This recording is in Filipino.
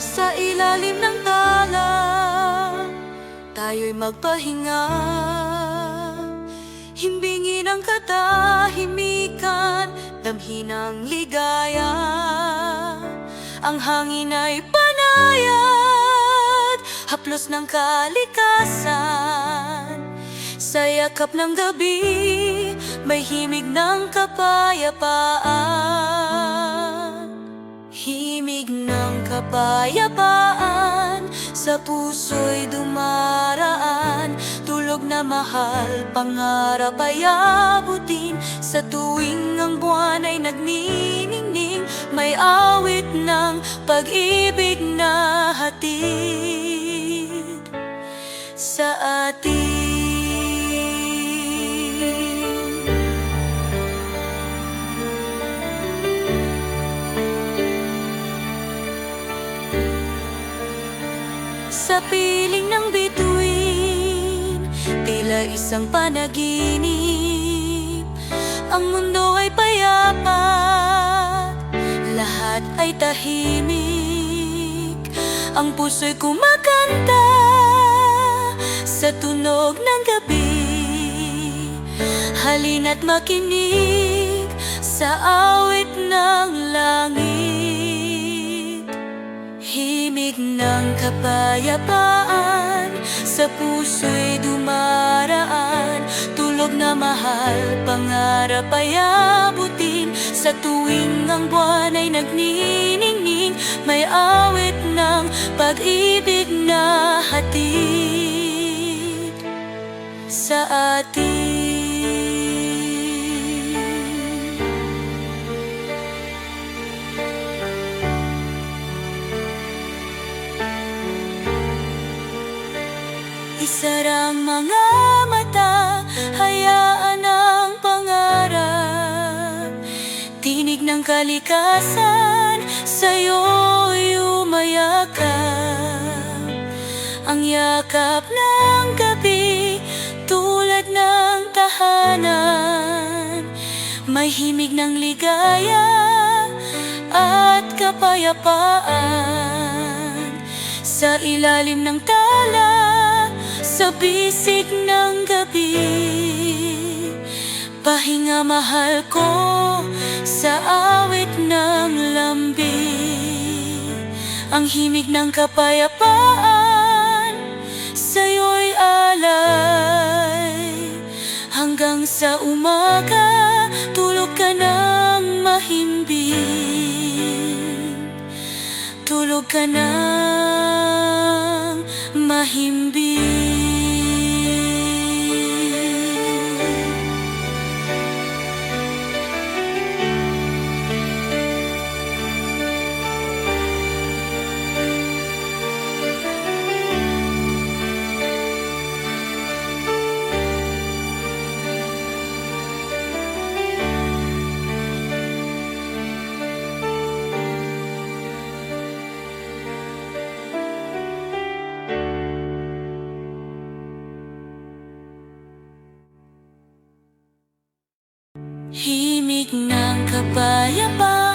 Sa ilalim ng tala Tayo'y magpahinga. Himbingin ang katahimikan Damhin ang ligaya. Ang hangin ay panayad Haplos ng kalikasan. Sa yakap ng gabi May himig ng kapayapaan Himig ng kapayapaan. Sa puso'y dumaraan Tulog na mahal, pangarap ay abutin. Sa tuwing ang buwan ay nagniningning May awit ng pag-ibig Sa piling ng bituin Tila isang panaginip. Ang mundo ay payapa Lahat ay tahimik. Ang puso'y kumakanta Sa tunog ng gabi. Halina't makinig Sa awit ng langit Himig ng kapayapaan. Sa puso'y dumaraan Tulog na mahal, pangarap ay abutin. Sa tuwing ang buwan ay nagniningning May awit ng Isarang mga mata, hayaan ang pangarap. Tinig ng kalikasan, sa'yo'y umayakap. Ang yakap ng gabi, tulad ng tahanan. May himig ng ligaya at kapayapaan. Sa ilalim ng tala, sa bisig ng gabi. Pahinga mahal ko sa awit ng lambi. Ang himig ng kapayapaan sa'yo'y alay. Hanggang sa umaga, tulog ka ng mahimbing. Tulog ka ng mahimbing lamig ng kapayapaan.